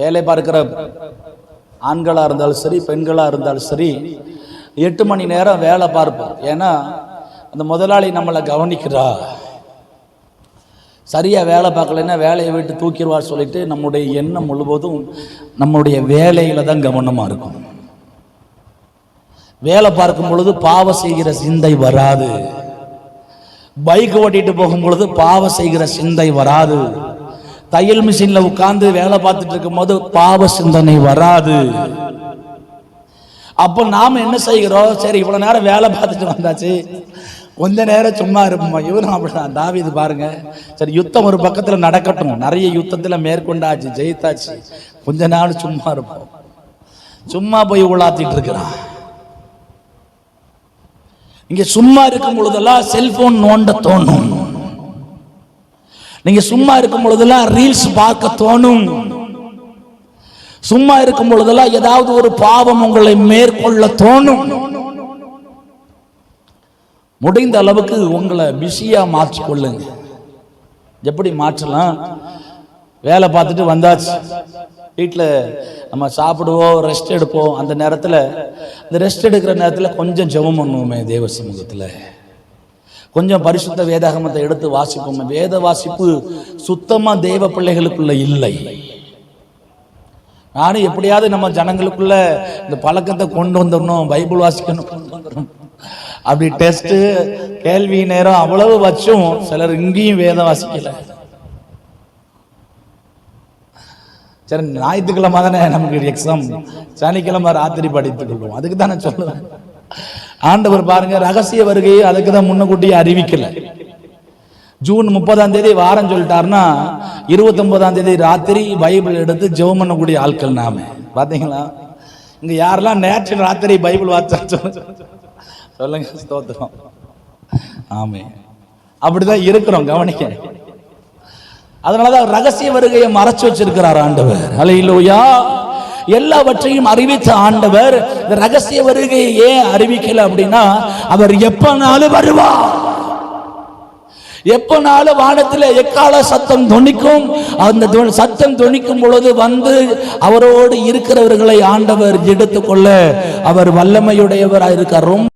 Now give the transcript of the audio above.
வேலை பார்க்கிற ஆண்களாக இருந்தாலும் சரி பெண்களாக இருந்தாலும் சரி எட்டு மணி நேரம் வேலை பார்ப்போம். ஏன்னா அந்த முதலாளி நம்மளை கவனிக்கிறா. சரியாக வேலை பார்க்கலைன்னா வேலையை விட்டு தூக்கிடுவார் சொல்லிட்டு நம்முடைய எண்ணம் முழுவதும் நம்முடைய வேலையில தான் கவனமாக இருக்கும். வேலை பார்க்கும் பொழுது பாவம் செய்கிற சிந்தை வராது. பைக் ஓட்டிட்டு போகும் பொழுது பாவம் செய்கிற சிந்தை வராது. தையல் மிஷின்ல உட்கார்ந்து வேலை பார்த்துட்டு இருக்கும்போது பாவ சிந்தனை வராது. அப்போ நாம என்ன செய்கிறோம்? சரி இவ்வளவு நேரம் வேலை பார்த்துட்டு வந்தாச்சு. கொஞ்ச நேரம் சும்மா இருப்போம்? இவரும் அப்படிதான். தாவிது பாருங்க. சரி யுத்தம் ஒரு பக்கத்துல நடக்கட்டும். நிறைய யுத்தத்துல மேற்கொண்டாச்சு ஜெயித்தாச்சு. கொஞ்ச நாள் சும்மா இருப்போம். சும்மா போய் உலாத்திட்டு இருக்கிறான். இங்க சும்மா இருக்கும் பொழுதெல்லாம் செல்போன் நோண்ட தோணும். நீங்க சும்மா இருக்கும் பொழுதெல்லாம் ரீல்ஸ் பார்க்க தோணும். சும்மா இருக்கும் பொழுதெல்லாம் ஏதாவது ஒரு பாவம் உங்களை மேற்கொள்ள தோணும். முடிந்த அளவுக்கு உங்களை பிஸியா மாற்றிக்கொள்ளுங்க. எப்படி மாற்றலாம்? வேலை பார்த்துட்டு வந்தாச்சு. வீட்டில் நம்ம சாப்பிடுவோம் ரெஸ்ட் எடுப்போம். அந்த நேரத்தில் அந்த ரெஸ்ட் எடுக்கிற நேரத்தில் கொஞ்சம் ஜெபம் பண்ணுவோமே தேவ சமூகத்தில். கொஞ்சம் பரிசுத்த வேதாகமத்தை எடுத்து வாசிப்போம். வேத வாசிப்பு சுத்தமாக தெய்வ பிள்ளைகளுக்குள்ள இல்லை. நானும் எப்படியாவது நம்ம ஜனங்களுக்குள்ள இந்த பழக்கத்தை கொண்டு வந்துடணும் பைபிள் வாசிக்கணும் கொண்டு வந்துடணும். அப்படி டெஸ்ட் கேள்வி நேரம் அவ்வளவு வச்சும் சிலர் இங்கேயும் வேதம் வாசிக்கல. சரி ஞாயிற்றுக்கிழமை தானே நமக்கு எக்ஸாம் சனிக்கிழமை ராத்திரி படித்துக் கொள்வோம். அதுக்கு தானே சொல்லுவேன். ஆண்டவர் பாருங்க ரகசிய வருகையை அதுக்கு தான் முன்னக்கூட்டியே அறிவிக்கல. ஜூன் முப்பதாம் தேதி வாரம் சொல்லிட்டாருன்னா இருபத்தொன்பதாம் தேதி ராத்திரி பைபிள் எடுத்து ஜெபம் பண்ணக்கூடிய ஆட்கள் நாம. பாத்தீங்களா? இங்க யாரெல்லாம் நேற்று ராத்திரி பைபிள் வாச்சா சொல்லுங்க சொல்லுங்க ஸ்தோத்திரம். ஆமே. அப்படிதான் இருக்கிறோம் கவனிக்க. அதனாலதான் ரகசிய வருகையை மறைச்சு வச்சிருக்கிறார் ஆண்டவர். அலையிலோயா எல்லாவற்றையும் அறிவித்த ஆண்டவர் ரகசிய வருகையை ஏன் அறிவிக்கல அப்படின்னா அவர் எப்பனாலும் வருவார். எப்பனாலும் வானத்தில் எக்கால சத்தம் துணிக்கும் அந்த சத்தம் துணிக்கும் பொழுது வந்து அவரோடு இருக்கிறவர்களை ஆண்டவர் எடுத்துக்கொள்ள அவர் வல்லமையுடையவராக இருக்கார் ரொம்ப